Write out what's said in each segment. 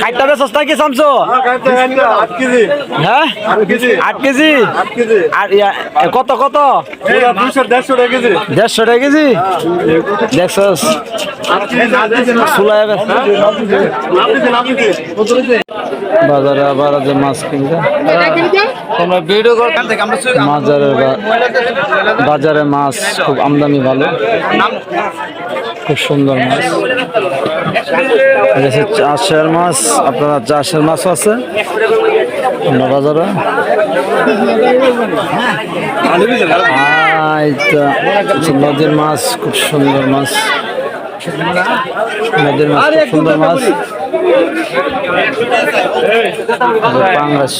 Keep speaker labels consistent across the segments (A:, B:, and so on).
A: খাইটা সস্তা নাকি
B: কেজি।
A: হ্যাঁ?
B: আট কেজি।
A: আর কত কত?
B: দেড়শো টাকা কেজি।
A: দেড়শো টাকা কেজি? দেখছস সুলাই বাজারে আবার যে মাছ কিনতে। তোমরা ভিডিও কর। বাজারে বাজারে মাছ খুব আমদানি ভালো। খুব সুন্দর মাছ। চাষের মাছ আপনারা চাষের মাছ আছে? আমরা বাজারে। নদীর মাছ খুব সুন্দর মাছ। নদীর মাছ খুব সুন্দর মাছ পাঙ্গাস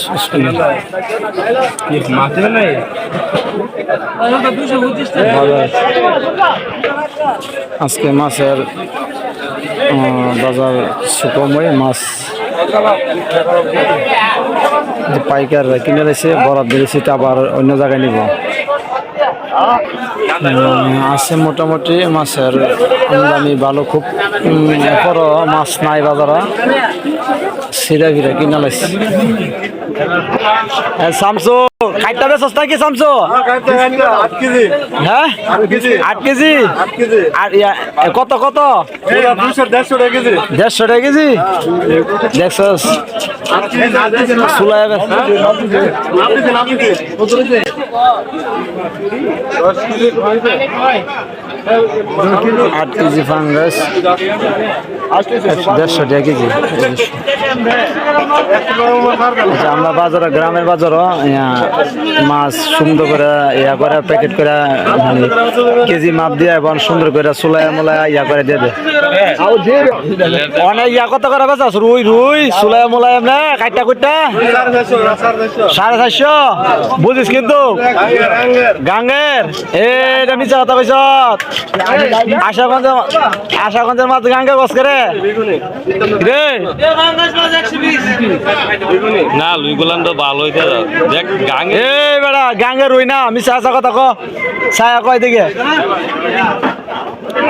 A: আজকে মাছের আহ, বাজার সুকময় মাছ যে পাইকাররা কিনে রয়েছে বরাদ দিয়েছে তা আবার অন্য জায়গায় নিব উম, আছে মোটামুটি মাছের আমদানি ভালো, খুব এরপরও মাছ নাই বাজারে। সিরা ফিরা কিনা লাগছে শামসু খাইটা হবে সস্তা কি
B: আট
A: হ্যাঁ?
B: আট কেজি।
A: আট কেজি?
B: কেজি।
A: আর কত কত?
B: কেজি দেড়শো টাকা কেজি।
A: দেড়শো টাকা কেজি? দেখছস সুলাই আট কেজি ফাঙ্গাস দেড়শো টাকা কেজি। আচ্ছা, আমরা বাজারে গ্রামের বাজারও ইয়া, মাছ সুন্দর করে ইয়া করে প্যাকেট করে মানে কেজি মাপ দিয়ে এবং সুন্দর করে চুলাই মোলাই ইয়া করে দিয়ে দেয় অনেক ইয়া কত করে বেচাস রুই রুই চুলাই মোলাই এমনি কাইটা কুইটা? সাড়ে চারশো। বুঝিস কিন্তু? গাঙ্গের। এটা মিছা কথা কইস আশাগঞ্জ আশাগঞ্জের মাছ গাঙ্গে বস করে রে।
C: না লুইগুলান তো ভালো হইতে দেখ
A: গাঙ্গে বেড়া গাঙ্গে রুই না আমি আসা কথা কো। ছায়া কয় দিকে?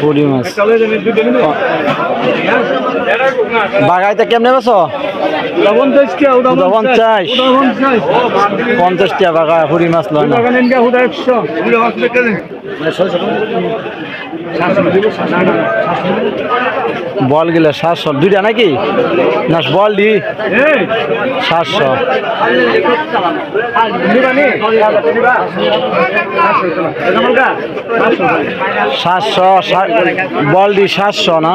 A: ফুড়ি মাছ বাগাইতে কেমনে বেছ পঞ্চাশ পঞ্চাশ টাকা বাগা ফুড়ি মাছ লয় না। বল গেলে সাতশো। দুইটা নাকি? না বল দি। সাতশো। সাতশো বল দি সাতশো না?